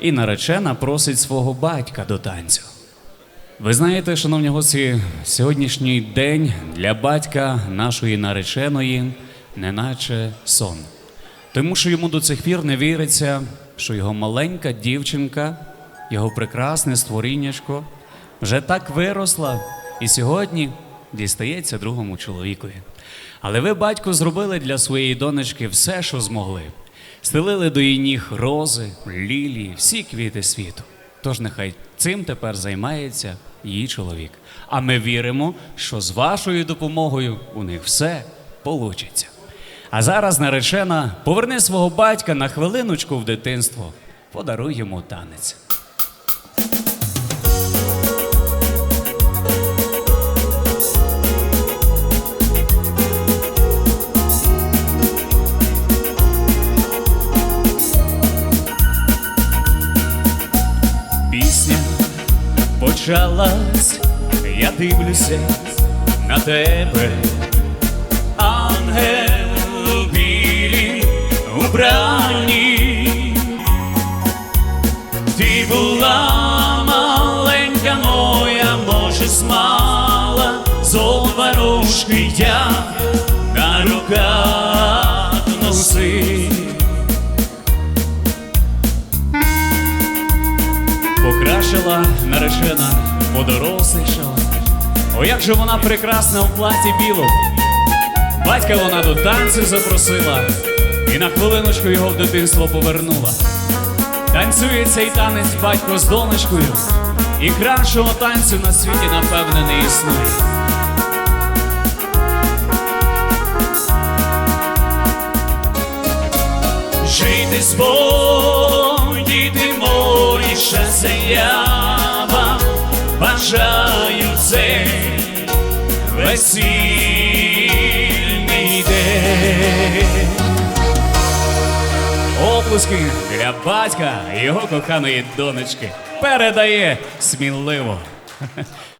і наречена просить свого батька до танцю. Ви знаєте, шановні гості, сьогоднішній день для батька нашої нареченої неначе сон. Тому що йому до цих пір не віриться, що його маленька дівчинка, його прекрасне створіннячко вже так виросла і сьогодні дістається другому чоловікові. Але ви, батько, зробили для своєї донечки все, що змогли. Стелили до її ніг рози, лілії, всі квіти світу. Тож нехай цим тепер займається її чоловік. А ми віримо, що з вашою допомогою у них все получиться. А зараз наречена поверни свого батька на хвилиночку в дитинство, подаруй йому танець. Почалась, я дивлюся на тебе, ангел у білій убранні. Ти була маленька моя, може, смала, золота рушки я Покрашила наречена, подорослішала. О, як же вона прекрасна в платі білому. Батька вона до танцю запросила і на хвилиночку його в дитинство повернула. Танцює цей танець батько з донечкою, і кращого танцю на світі, напевне, не існує. Жити з Богом, я вам бажаю цей весільний день. Оплески для батька його коханої донечки передає сміливо.